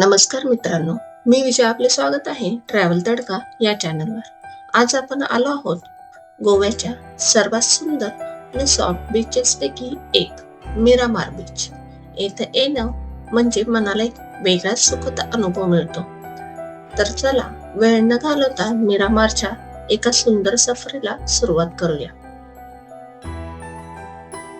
नमस्कार मित्रांनो मी विजय आपले स्वागत आहे ट्रॅव्हल तडका या चॅनलवर. आज आपण आलो आहोत गोव्याच्या सर्वात सुंदर आणि सॉफ्ट बीचेस पैकी एक मिरामार बीच येथे येणं म्हणजे मनाला एक वेगळाच सुखद अनुभव मिळतो. तर चला वेळ न घालवता मिरामारच्या एका सुंदर सफरीला सुरुवात करूया.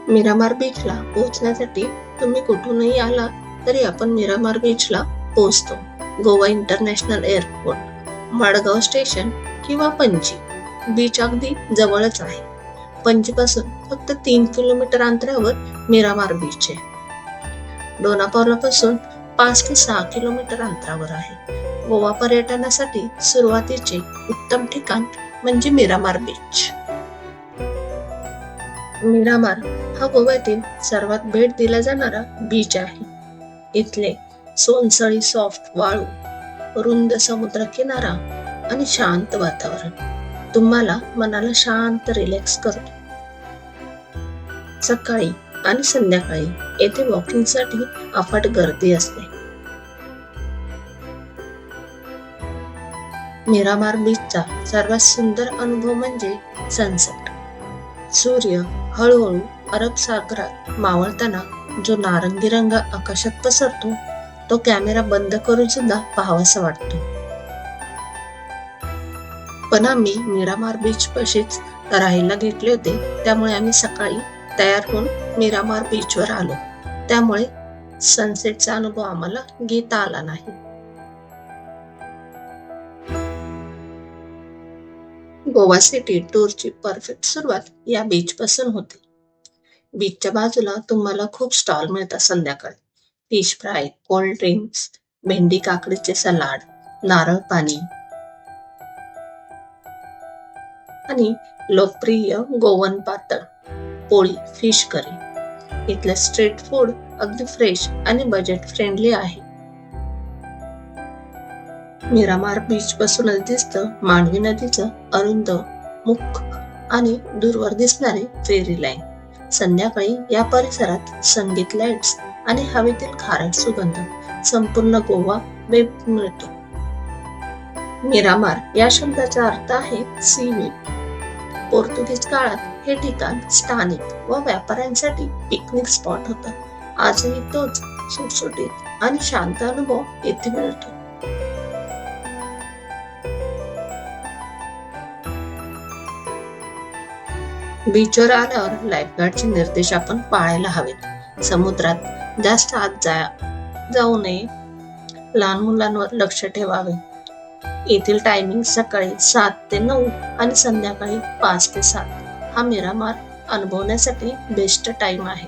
मिरामार बीचला पोहोचण्यासाठी तुम्ही कुठूनही आला तरी आपण मिरामार बीचला पोहोचतो Goa international airport Madgaon station किंवा पणजी. बीच अगदी जवळच आहे. पणजीपासून फक्त तीन किलोमीटर अंतरावर मिरामार बीच आहे. डोनापावलापासून पाच ते सहा किलोमीटर अंतरावर आहे. गोवा पर्यटनासाठी सुरुवातीचे उत्तम ठिकाण म्हणजे मिरामार बीच. मिरामार हा गोव्यातील सर्वात भेट दिला जाणारा बीच आहे. इथले सोनसळी सॉफ्ट वाळू रुंद समुद्र किनारा आणि शांत वातावरण. तुम्हाला मनाला शांत रिलॅक्स करतो सकाळी आणि संध्याकाळी येथे वॉकिंगसाठी अफाट गर्दी असते. मिरामार बीचचा सर्वात सुंदर अनुभव म्हणजे सनसेट सूर्य हळूहळू अरब सागरात मावळताना जो नारंगी रंग आकाशात पसरतो तो कॅमेरा बंद करून सुद्धा पाहावासा वाटतो. पण आम्ही मिरामार बीच पाशीच राहायला घेतले होते त्यामुळे आम्ही सकाळी तयार होऊन मिरामार बीचवर आलो. त्यामुळे सनसेटचा अनुभव आम्हाला घेता आला नाही. गोवा सिटी टूरची परफेक्ट सुरुवात या बीच पासून होते. बीचच्या बाजूला तुम्हाला खूप स्टॉल मिळतात संध्याकाळी. फिश फ्राय कोल्ड ड्रिंक्स भेंडी काकडीचे सलाड नारळ पाणी. आणि लोकप्रिय गोवन पातळ पोळी फिश करी. इथलं स्ट्रीट फूड अगदी फ्रेश आणि बजेट फ्रेंडली आहे. मिरामार बीच पासूनच दिसतं मांडवी नदीचं अरुंद मुख आणि दूरवर दिसणारे फेरी लाईन संध्याकाळी या परिसरात संगीत लाईट्स आणि हवेतील खारट सुगंध. संपूर्ण गोवा वेब मिळतो. मिरामार या शब्दाचा अर्थ आहे सी पोर्तुगीज काळात हे ठिकाण स्थानिक व व्यापाऱ्यांसाठी पिकनिक स्पॉट होतं. आजही तोच सुटसुटीत आणि शांत अनुभव येथे मिळतो. बीचवर आल्यावर लाईफगार्डचे निर्देश आपण पाळायला हवेत. समुद्रात जास्त आत जा जाऊ नये. लहान मुलांवर लक्ष ठेवावे. येथील टायमिंग सकाळी सात ते नऊ आणि संध्याकाळी पाच ते सात. हा मिरामार अनुभवण्यासाठी बेस्ट टाइम आहे.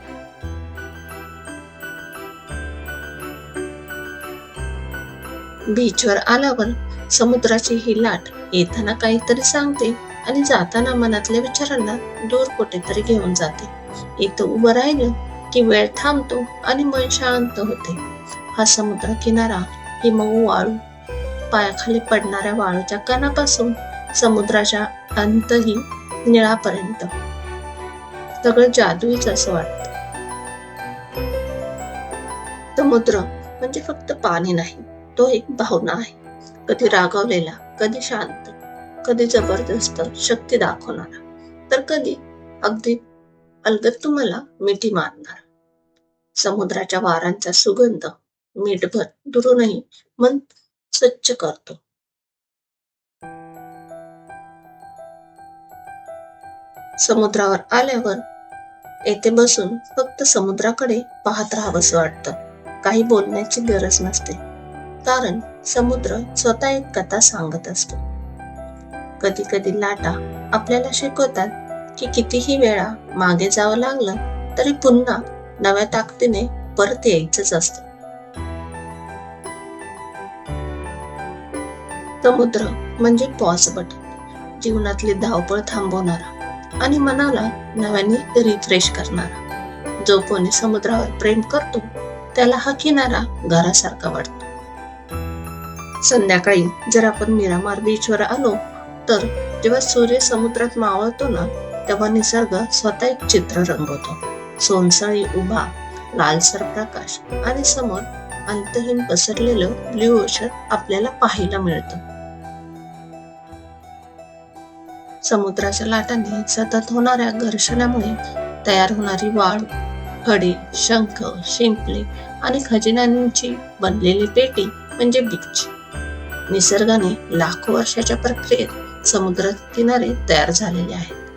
बीचवर आल्यावर समुद्राची ही लाट येताना काहीतरी सांगते आणि जाताना मनातल्या विचारांना दूर कुठेतरी घेऊन जाते. इथं उभं राहिलं की वेळ थांबतो आणि मन शांत होते. हा समुद्र किनारा ही मऊ वाळू पायाखाली पडणाऱ्या वाळूच्या कणापासून समुद्राच्या अंतही निळापर्यंत. सगळं जादूच असं वाटत. समुद्र म्हणजे फक्त पाणी नाही तो एक भावना आहे. कधी रागावलेला कधी शांत कधी जबरदस्त शक्ती दाखवणारा तर कधी अगदी अलगद तुम्हाला मिठी मारणार. समुद्राच्या वारांचा सुगंध मीठभर दुरूनही मन स्वच्छ करतो. समुद्रावर आल्यावर येथे बसून फक्त समुद्राकडे पाहत राहावंसं वाटतं. काही बोलण्याची गरज नसते. कारण समुद्र स्वतः एक कथा सांगत असतो. कधी कधी लाटा आपल्याला शिकवतात की कितीही वेळा मागे जावं लागलं तरी पुन्हा नव्या ताकदीने परत यायचंच असतं. समुद्र म्हणजे पॉज बटन जीवनातली धावपळ थांबवणारा आणि मनाला नव्याने रिफ्रेश करणारा. जो कोणी समुद्रावर प्रेम करतो त्याला हा किनारा घरासारखा वाटतो. संध्याकाळी जर आपण मिरामार बीचवर आलो तर जेव्हा सूर्य समुद्रात मावळतो ना तेव्हा निसर्ग स्वतः एक चित्र रंगवतो. सोनसाळी उभा लालसर प्रकाश आणि समोर अंतहीन पसरलेलं ब्ल्यू ओशन आपल्याला पाहायला मिळतं. समुद्राच्या लाटांनी सतत होणाऱ्या घर्षणामुळे तयार होणारी वाळू खडे शंख शिंपले आणि खजिन्यांची बनलेली पेटी म्हणजे बीच. निसर्गाने लाखो वर्षाच्या प्रक्रियेत समुद्र किनारे तयार झालेले आहेत.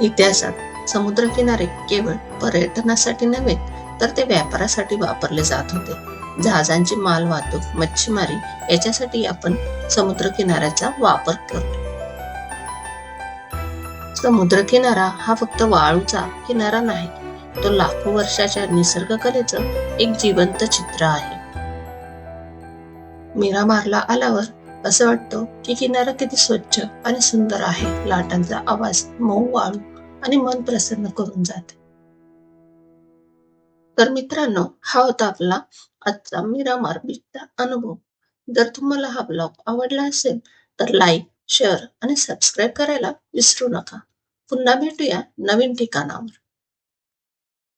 इतिहासात समुद्रकिनारे केवळ पर्यटनासाठी नव्हे तर ते व्यापारासाठी वापरले जात होते. जहाजांची माल वाहतूक मच्छीमारी याच्यासाठी आपण समुद्र किनाऱ्याचा वापर करतो. समुद्रकिनारा हा फक्त वाळूचा किनारा नाही तो लाखो वर्षाच्या निसर्ग कलेचं एक जिवंत चित्र आहे. मिरामारला आल्यावर असं वाटतं की किनारा किती स्वच्छ आणि सुंदर आहे लाटांचा आवाज मऊ वाळू आणि मन प्रसन्न करून जाते. तर मित्रांनो हा होता आपला आजचा मीरा बीचचा अनुभव. जर तुम्हाला हा ब्लॉग आवडला असेल तर लाईक शेअर आणि सबस्क्राईब करायला विसरू नका. पुन्हा भेटूया नवीन ठिकाणावर.